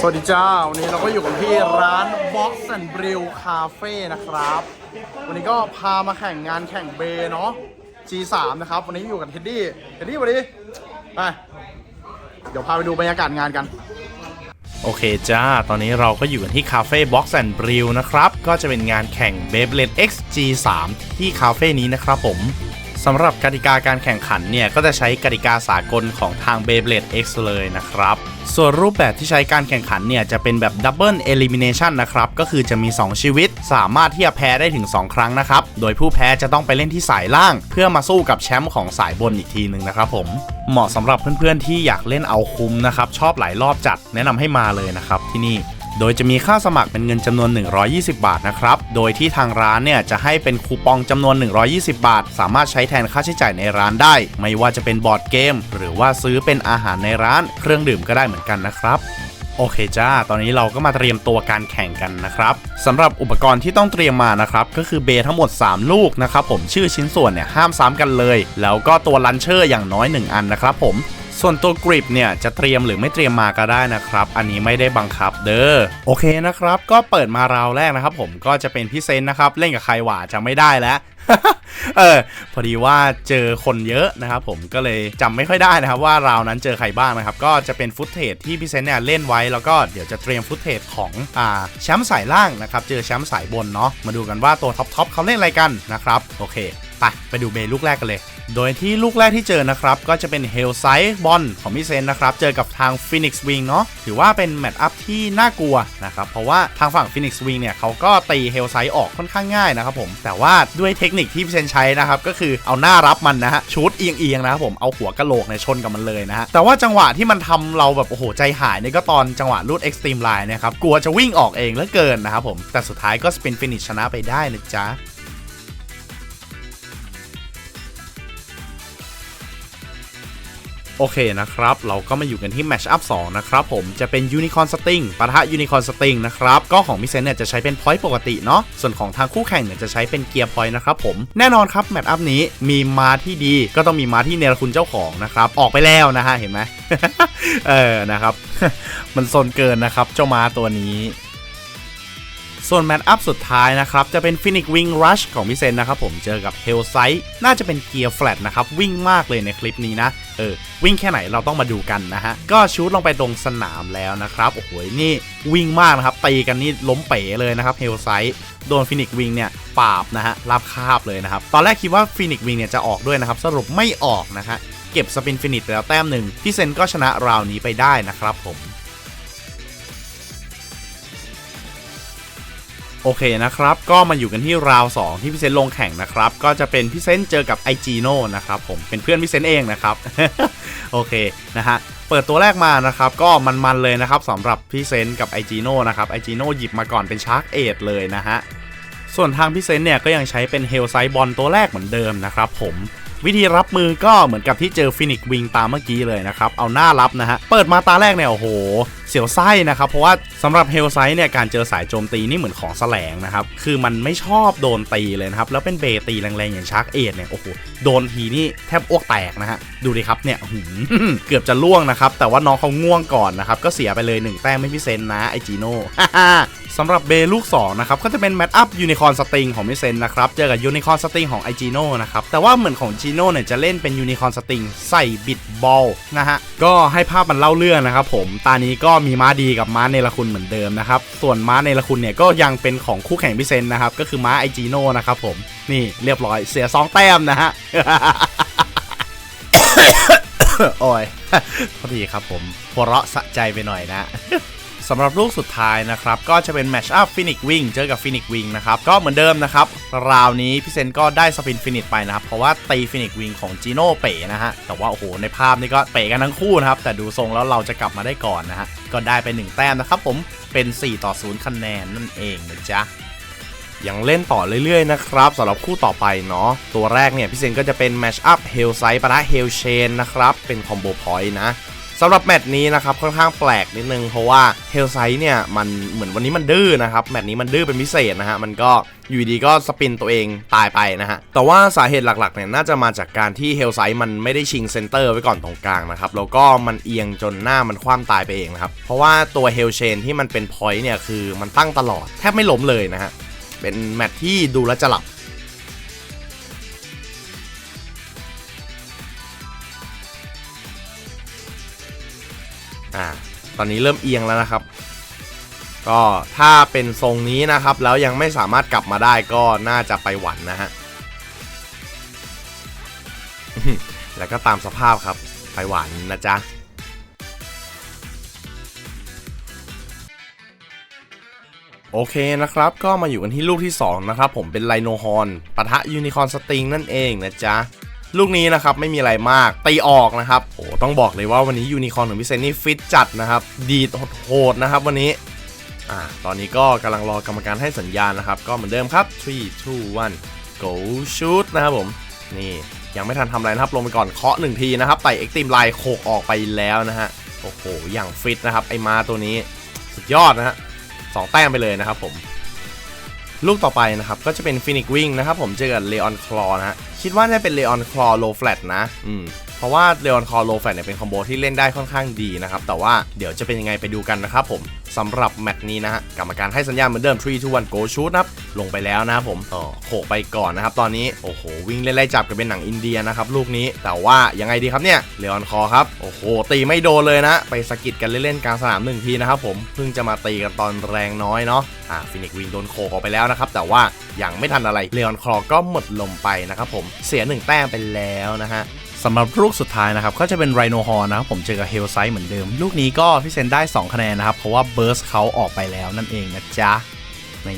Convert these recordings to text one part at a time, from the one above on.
สวัสดีจ้า วันนี้เราก็อยู่กันที่ร้าน Box and Brew Cafe นะครับ วันนี้ก็พามาแข่งงานแข่งเบเนาะ G3 นะครับ วันนี้อยู่กับเท็ดดี้ เท็ดดี้สวัสดีไป เดี๋ยวพาไปดูบรรยากาศงานกัน โอเคจ้า ตอนนี้เราก็อยู่กันที่คาเฟ่ Box and Brew นะครับ ก็จะเป็นงานแข่ง Beyblade X G3 ที่คาเฟ่นี้นะครับผม สำหรับกติกาการแข่งขันเนี่ยก็จะใช้กติกาสากลของทาง Beyblade X เลยนะครับ ส่วนรูปแบบที่ใช้การแข่งขันเนี่ยจะเป็นแบบ Double Elimination นะครับ ก็คือจะมี 2 ชีวิต สามารถที่จะแพ้ได้ถึง 2 ครั้งนะครับ โดยผู้แพ้จะต้องไปเล่นที่สายล่าง เพื่อมาสู้กับแชมป์ของสายบนอีกทีหนึ่งนะครับผม เหมาะสำหรับเพื่อนๆที่อยากเล่นเอาคุ้มนะครับชอบหลายรอบจัดแนะนำให้มาเลยนะครับที่นี่ โดยจะมีค่าสมัครเป็นเงินจำนวน 120 บาทนะครับ โดยที่ทางร้านเนี่ยจะให้เป็นคูปองจำนวน 120 บาท สามารถใช้แทนค่าใช้จ่ายในร้านได้ ไม่ว่าจะเป็นบอร์ดเกม หรือว่าซื้อเป็นอาหารในร้าน เครื่องดื่มก็ได้เหมือนกันนะครับโอเคจ้า ตอนนี้เราก็มาเตรียมตัวการแข่งกันนะครับสำหรับอุปกรณ์ที่ต้องเตรียมมานะครับ ก็คือเบย์ทั้งหมด 3 ลูกนะครับผมชื่อชิ้นส่วนเนี่ยห้ามซ้ำกันเลย แล้วก็ตัวลันเชอร์อย่างน้อย 1 อันนะครับผม ส่วนตัวกริปเนี่ยจะเตรียมหรือไม่เตรียมมาก็ได้นะครับ อันนี้ไม่ได้บังคับเด้อโอเคนะครับ ก็เปิดมาราวแรกนะครับ ผมก็จะเป็นพี่เซนนะครับเล่นกับใครหว่าจะไม่ได้แล้ว เออพอดีว่าเจอคนเยอะนะครับผมก็เลยจำไม่ค่อยได้นะครับว่าราวนั้นเจอใครบ้างนะครับก็จะเป็นฟุตเทจที่พี่เซนเนี่ยเล่นไว้แล้วก็เดี๋ยวจะเตรียมฟุตเทจของอ่าแชมป์สายล่างนะครับเจอแชมป์สายบนเนาะมาดูกันว่าตัวท็อปทอปเขาเล่นอะไรกันนะครับโอเคไปไปดูเบลูกแรกกันเลย โดยที่ลูกแรกที่เจอนะครับ ก็จะเป็น h e l l s i บอลของพี่เซนนะครับ เจอกับทาง Phoenix Wing เนาะถือว่าเป็นแมตช์อัพที่น่ากลัวนะครับ เพราะว่าทางฝั่ง Phoenix Wing เนี่ยเขาก็ตี h e l l s i ออกค่อนข้างง่ายนะครับผม แต่ว่าด้วยเทคนิคที่พี่เซนใช้นะครับก็คือเอาหน้ารับมันนะฮะชูดเอียงๆนะครับผมเอาหัวกะโหลกเนี่ยชนกับมันเลยนะฮะแต่ว่าจังหวะที่มันทำเราแบบโอ้โหใจหายเนี่ยก็ตอนจังหวะรูดเอ็กซ์ตรีมไลน์นะครับกลัวจะวิ่งออกเองแล้วเกินนะครับผมแต่สุดท้ายก็สปินฟินิชชนะไปได้นะจ๊ะ โอเคนะครับ เราก็มาอยู่กันที่แมชอัพ2นะครับผมจะเป็น Unicorn Sting ปะทะ Unicorn Sting นะครับ ก็ของมิเซนเนี่ยจะใช้เป็น point ปกติเนาะส่วนของทางคู่แข่งเนี่ยจะใช้เป็นเกียร์ point นะครับผมแน่นอนครับแมชอัพนี้มีมาที่ดีก็ต้องมีมาที่เนรคุณเจ้าของนะครับออกไปแล้วนะฮะเห็นไหมเออนะครับ มันโซนเกินนะครับเจ้ามาตัวนี้ ส่วนแมตช์อัพสุดท้ายนะครับ จะเป็น Phoenix Wing Rush ของพี่เซนนะครับผมเจอกับ Hell Sight น่าจะเป็นเกียร์แฟลตนะครับ วิ่งมากเลยในคลิปนี้นะ เออ วิ่งแค่ไหนเราต้องมาดูกันนะฮะ ก็ชูดลงไปตรงสนามแล้วนะครับ โอ้โห นี่วิ่งมากนะครับ ตีกันนี่ล้มเป๋เลยนะครับ Hell Sight โดน Phoenix Wing เนี่ยปราบนะฮะราบคาบเลยนะครับ ตอนแรกคิดว่า Phoenix Wing เนี่ยจะออกด้วยนะครับ สรุปไม่ออกนะฮะเก็บสปินฟินิชไปแล้วแต้มหนึ่งพี่เซนก็ชนะราวนี้ไปได้นะครับผม โอเคนะครับ ก็มาอยู่กันที่ราว 2 ที่พี่เซนลงแข่งนะครับ ก็จะเป็นพี่เซนเจอกับไอจีโน่นะครับผมเป็นเพื่อนพี่เซนเองนะครับ โอเคนะฮะเปิดตัวแรกมานะครับ ก็มันๆเลยนะครับสำหรับพี่เซนกับไอจีโน่นะครับไอจีโน่หยิบมาก่อนเป็นชาร์กเอทเลยนะฮะส่วนทางพี่เซนเนี่ยก็ยังใช้เป็นเฮลไซบอลตัวแรกเหมือนเดิมนะครับผม วิธีรับมือก็เหมือนกับที่เจอฟินิกวิงตามเมื่อกี้เลยนะครับ เอาหน้ารับนะฮะ เปิดมาตาแรกเนี่ย โอ้โห เสียวไส้นะครับ เพราะว่าสำหรับเฮลไซเนี่ย การเจอสายโจมตีนี่เหมือนของแสลงนะครับ คือมันไม่ชอบโดนตีเลยนะครับ แล้วเป็นเบตีแรงๆ อย่างชาร์กเอทเนี่ย โอ้โห โดนทีนี่แทบอ้วกแตกนะฮะ ดูดิครับเนี่ยเกือบจะล่วงนะครับ แต่ว่าน้องเขาง่วงก่อนนะครับ ก็เสียไปเลยหนึ่งแต้มไม่พิเศษนะไอจีโน่ สำหรับเบลูก2นะครับก็จะเป็นแมตช์อัพยูนิคอนสติงของมิเซนนะครับเจอกับยูนิคอนสติงของไอจีโน่นะครับแต่ว่าเหมือนของจีโน่เนี่ยจะเล่นเป็นยูนิคอนสติงใส่บิดบอลนะฮะก็ให้ภาพมันเล่าเรื่องนะครับผมตานี้ก็มีม้าดีกับม้าเนรคุณเหมือนเดิมนะครับส่วนม้าเนรคุณเนี่ยก็ยังเป็นของคู่แข่งมิเซนนะครับก็คือม้าไอจีโน่นะครับผมนี่เรียบร้อยเสียสองแต้มนะฮะโอ้ยพอดีครับผมหัวเราะสะใจไปหน่อยนะ สำหรับลูกสุดท้ายนะครับ ก็จะเป็นแมชอัพฟินิกวิงเจอกับฟินิกวิงนะครับ ก็เหมือนเดิมนะครับ ราวนี้พี่เซนก็ได้สปินฟินิชไปนะครับ เพราะว่าตีฟินิกวิงของจีโน่เป๋นะฮะ แต่ว่าโอ้โหในภาพนี่ก็เป๋กันทั้งคู่นะครับ แต่ดูทรงแล้วเราจะกลับมาได้ก่อนนะฮะ ก็ได้ไป 1 แต้มนะครับผม เป็น 4 ต่อ 0 คะแนนนั่นเองนะจ๊ะยังเล่นต่อเรื่อยๆนะครับสำหรับคู่ต่อไปเนาะตัวแรกเนี่ยพี่เซนก็จะเป็นแมชอัพเฮลไซปะทะเฮลเชนนะครับเป็นคอมโบพอยต์นะ สำหรับแมตช์นี้นะครับค่อนข้างแปลกนิดนึงเพราะว่าเฮลไซด์เนี่ยมันเหมือนวันนี้มันดื้อนะครับแมตช์นี้มันดื้อเป็นพิเศษนะฮะมันก็อยู่ดีก็สปินตัวเองตายไปนะฮะแต่ว่าสาเหตุหลักๆเนี่ยน่าจะมาจากการที่เฮลไซด์มันไม่ได้ชิงเซนเตอร์ไว้ก่อนตรงกลางนะครับแล้วก็มันเอียงจนหน้ามันคว่ำตายไปเองนะครับเพราะว่าตัวเฮลเชนที่มันเป็นพอยต์เนี่ยคือมันตั้งตลอดแทบไม่ล้มเลยนะฮะเป็นแมตช์ที่ดูแลจะหลับ ตอนนี้เริ่มเอียงแล้วนะครับ ก็ถ้าเป็นทรงนี้นะครับ แล้วยังไม่สามารถกลับมาได้ก็น่าจะไปหวันนะฮะแล้วก็ตามสภาพครับ ไปหวันนะจ๊ะ โอเคนะครับ ก็มาอยู่กันที่ลูกที่ 2 นะครับ ผมเป็นไลโนฮอนปะทะยูนิคอนสติงนั่นเองนะจ๊ะ ลูกนี้นะครับไม่มีอะไรมากตีออกนะครับโอ้ต้องบอกเลยว่าวันนี้ยูนิคอร์นของพิเศษนี่ฟิตจัดนะครับ ดีโหดนะครับวันนี้อ่าตอนนี้ก็กำลังรอกรรมการให้สัญญาณนะครับ ก็เหมือนเดิมครับ 3 2 1 go shoot นะครับผม นี่ยังไม่ทันทำอะไรนะครับ ลงไปก่อนเคาะหนึ่งทีนะครับไต่เอ็กตีมไลน์โขกออกไปแล้วนะฮะโอ้โหอย่างฟิตนะครับไอ้มาตัวนี้สุดยอดนะฮะสองแต้มไปเลยนะครับผม ลูกต่อไปนะครับก็จะเป็นฟินิกวิงนะครับผมเจอกับเลออนคลอนะฮะคิดว่าน่าเป็นเลออนคลอโลแฟลตนะ อืม เพราะว่าเลออนคลอโลแฟลตเนี่ยเป็นคอมโบที่เล่นได้ค่อนข้างดีนะครับ แต่ว่าเดี๋ยวจะเป็นยังไงไปดูกันนะครับผมสำหรับแมตช์นี้นะฮะกรรมการให้สัญญาณเหมือนเดิม3 2 1 go shoot นะครับลงไปแล้วนะครับผมต่อโขกไปก่อนนะครับ ตอนนี้โอ้โหวิ่งเล่นไล่จับกันเป็นหนังอินเดียนะครับลูกนี้แต่ว่ายังไงดีครับเนี่ยเลออนคอครับโอ้โหตีไม่โดนเลยนะ ไปสะกิดกันเล่นๆกลางสนามหนึ่งทีนะครับผมเพิ่งจะมาตีกันตอนแรงน้อยเนาะอ่าฟินิกวิงโดนโขกออกไปแล้วนะครับแต่ว่ายังไม่ทันอะไรเลออนคอก็หมดลมไปนะครับผมเสียหนึ่งแต้มไปแล้วนะฮะ สำหรับลูกสุดท้ายนะครับก็จะเป็นไรโนฮอร์นะครับผมเจอกับเฮลไซด์เหมือนเดิม ลูกนี้ก็พี่เซนได้ 2 คะแนนนะครับ เพราะว่าเบิร์สเขาออกไปแล้วนั่นเองนะจ๊ะนี่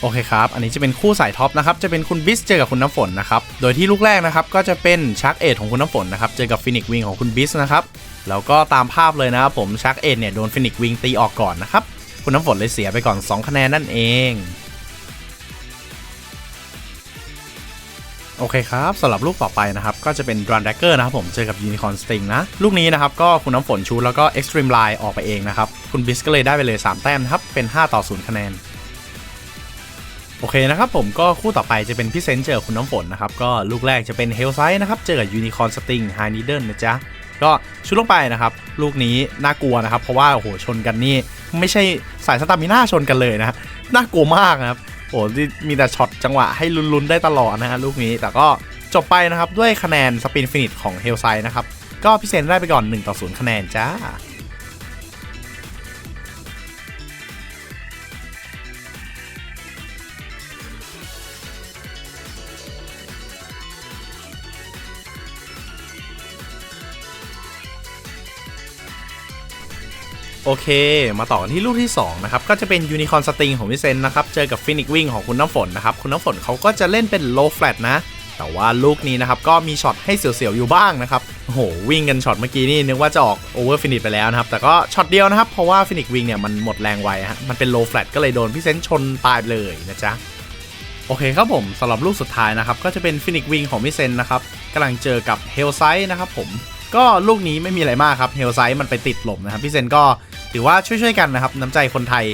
โอเคครับ อันนี้จะเป็นคู่สายท็อปนะครับ จะเป็นคุณบิสเจอกับคุณน้ำฝนนะครับ โดยที่ลูกแรกนะครับก็จะเป็นชักเอทของคุณน้ำฝนนะครับ เจอกับฟินิกวิงของคุณบิสนะครับ แล้วก็ตามภาพเลยนะครับผมชักเอทเนี่ยโดนฟินิกวิงตีออกก่อนนะครับ คุณน้ำฝนเลยเสียไปก่อน 2 คะแนนนั่นเอง โอเคครับสำหรับลูกต่อไปนะครับ ก็จะเป็น Run Dagger นะครับผมเจอกับ Unicorn Sting นะ ลูกนี้นะครับ ก็คุณน้ำฝนชูแล้วก็ Extreme Line ออกไปเองนะครับ คุณบิสก็เลยได้ไปเลย 3 แต้มนะครับ เป็น 5 ต่อ 0 คะแนนโอเคนะครับผมก็คู่ต่อไปจะเป็นพี่เซนเจอคุณน้ำฝนนะครับ ก็ลูกแรกจะเป็น Hell s i นะครับ เจอกับ Unicorn Sting High Needle นะจ๊ะ ก็ชุดลงไปนะครับ ลูกนี้น่ากลัวนะครับ เพราะว่าโอ้โหชนกันนี่ไม่ใช่สายสตามิน่าชนกันเลยนะน่ากลัวมากนะครับโอ้ที่มีแต่ช็อตจังหวะให้ลุ้นๆได้ตลอดนะฮะลูกนี้แต่ก็จบไปนะครับด้วยคะแนนสปินฟินิชของเฮลไซนะครับก็พิเศษได้ไปก่อน1ต่อ0คะแนนจ้า โอเค มาต่อกันที่ลูกที่ 2 นะครับ ก็จะเป็นยูนิคอนสติงของพี่เซนนะครับ เจอกับฟินิกวิ่งของคุณน้ำฝนนะครับ คุณน้ำฝนเขาก็จะเล่นเป็นโลแฟลตนะ แต่ว่าลูกนี้นะครับ ก็มีช็อตให้เสียวๆอยู่บ้างนะครับโหวิ่งกันช็อตเมื่อกี้นี่นึกว่าจะออกโอเวอร์ฟินิชไปแล้วนะครับ แต่ก็ช็อตเดียวนะครับ เพราะว่าฟินิกวิ่งเนี่ยมันหมดแรงไวฮะมันเป็นโลแฟลตก็เลยโดนพี่เซนชนตายเลยนะจ๊ะโอเคครับผมสำหรับลูกสุดท้ายนะครับก็จะเป็นฟินิกวิ่งของพี่เซนนะครับกำลังเจอกับเฮลไซนะครับผมก็ลูกนี้ไม่มีอะไรมากครับเฮลไซมันไปติดหลบนะครับพี่เซนก็ ถือว่าช่วยๆกันนะครับ น้ำใจคนไทย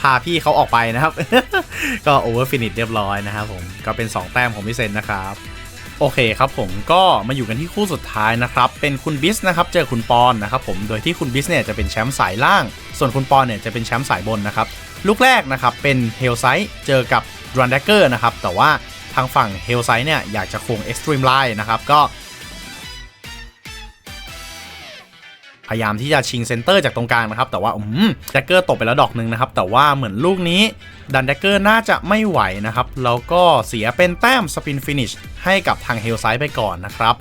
พาพี่เขาออกไปนะครับ ก็โอเวอร์ฟินิชเรียบร้อยนะครับผมก็เป็น 2 แต้มของพี่เซนนะครับโอเคครับผมก็มาอยู่กันที่คู่สุดท้ายนะครับ เป็นคุณบิสนะครับเจอคุณปอนนะครับผมโดยที่คุณบิสเนี่ยจะเป็นแชมป์สายล่าง ส่วนคุณปอนเนี่ยจะเป็นแชมป์สายบนนะครับลูกแรกนะครับเป็นเฮลไซเจอกับรันแดกเกอร์นะครับแต่ว่าทางฝั่งเฮลไซเนี่ยอยากจะคง Extreme Line นะครับก็ พยายามที่จะชิงเซนเตอร์จากตรงกลางนะครับ แต่ว่าอืมแดกเกอร์ตกไปแล้วดอกหนึ่งนะครับ แต่ว่าเหมือนลูกนี้ดันแดกเกอร์น่าจะไม่ไหวนะครับ แล้วก็เสียเป็นแต้มสปินฟินิชให้กับทางเฮลไซด์ไปก่อนนะครับ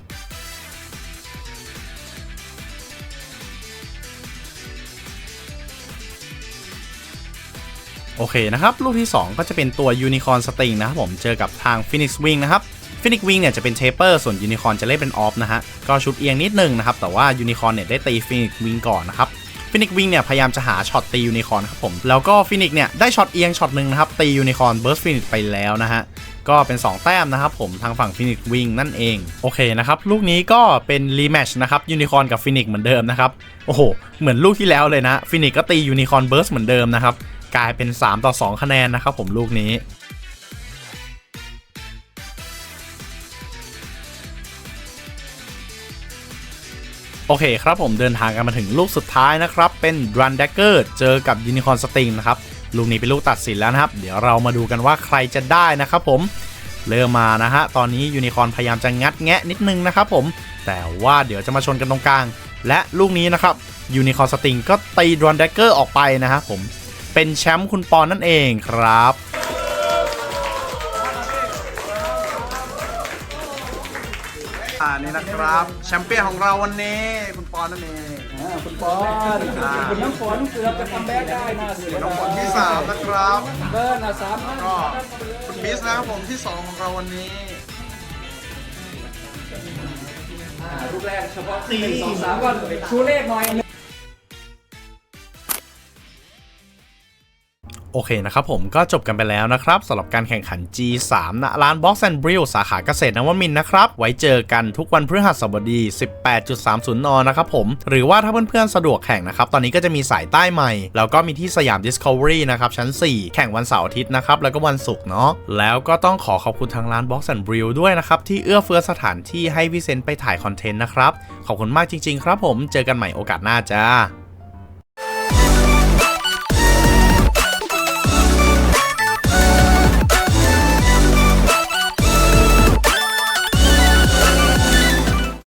โอเคนะครับ ลูกที่ 2 ก็จะเป็นตัว Unicorn Sting นะครับผมเจอกับทาง Phoenix Wing นะครับ Phoenix Wing เนี่ยจะเป็นเทปเปอร์ส่วน Unicorn จะเล่นเป็นออฟนะฮะ ก็ชุดเอียงนิดนึงนะครับ แต่ว่า Unicorn เนี่ยได้ตี Phoenix Wing ก่อนนะครับ Phoenix Wing เนี่ยพยายามจะหาช็อตตี Unicorn ครับผม แล้วก็ Phoenix เนี่ยได้ช็อตเอียงช็อตหนึ่งนะครับ ตี Unicorn Burst Phoenix ไปแล้วนะฮะ ก็เป็น 2 แต้มนะครับผมทางฝั่งฟินิกวิงนั่นเอง โอเคนะครับ ลูกนี้ก็เป็นรีแมชนะครับยูนิคอนกับฟินิกเหมือนเดิมนะครับ โอ้โห เหมือนลูกที่แล้วเลยนะฟินิกก็ตียูนิคอนเบิร์สเหมือนเดิมนะครับกลายเป็น 3 ต่อ 2 คะแนนนะครับผมลูกนี้ โอเคครับผมเดินทางกันมาถึงลูกสุดท้ายนะครับ เป็น Run Dagger เจอกับ Unicorn Sting นะครับลูกนี้เป็นลูกตัดสินแล้วนะครับ เดี๋ยวเรามาดูกันว่าใครจะได้นะครับผมเริ่มมานะฮะตอนนี้ยูนิคอนพยายามจะงัดแงะนิดนึงนะครับผมแต่ว่าเดี๋ยวจะมาชนกันตรงกลาง และลูกนี้นะครับยูนิคอนสติงก็ตีดรอนแดกเกอร์ออกไปนะครับผมเป็นแชมป์คุณปอนนั่นเองครับ อ่านี่นะครับ แชมเปี้ยนของเราวันนี้คุณปอนนั่นเองอ่าคุณปอนคุณน้ำฝนเกือบจะทำแบ็กได้นะเสียน้องคนที่3นะครับเบิร์นอะสามห้าก็คุณมิสนะครับผมที่2ของเราวันนี้ อ่าลูกแรกเฉพาะหนึ่งสองสามก็ชูเลขหน่อย โอเคนะครับผมก็จบกันไปแล้วนะครับสำหรับการแข่งขัน G3 ณร้าน Box and Brill สาขาเกษตรนวมินนะครับ ไว้เจอกันทุกวันพฤหัสบดี 18.30 น นะครับผม หรือว่าถ้าเพื่อนๆสะดวกแข่งนะครับ ตอนนี้ก็จะมีสายใต้ใหม่ แล้วก็มีที่สยาม Discovery นะครับ ชั้น 4 แข่งวันเสาร์อาทิตย์นะครับ แล้วก็วันศุกร์เนาะแล้วก็ต้องขอขอบคุณทางร้าน Box and Brill ด้วยนะครับ ที่เอื้อเฟื้อสถานที่ให้พี่เซนไปถ่ายคอนเทนต์นะครับขอบคุณมากจริง ๆ ครับผมเจอกันใหม่โอกาสหน้าจ้า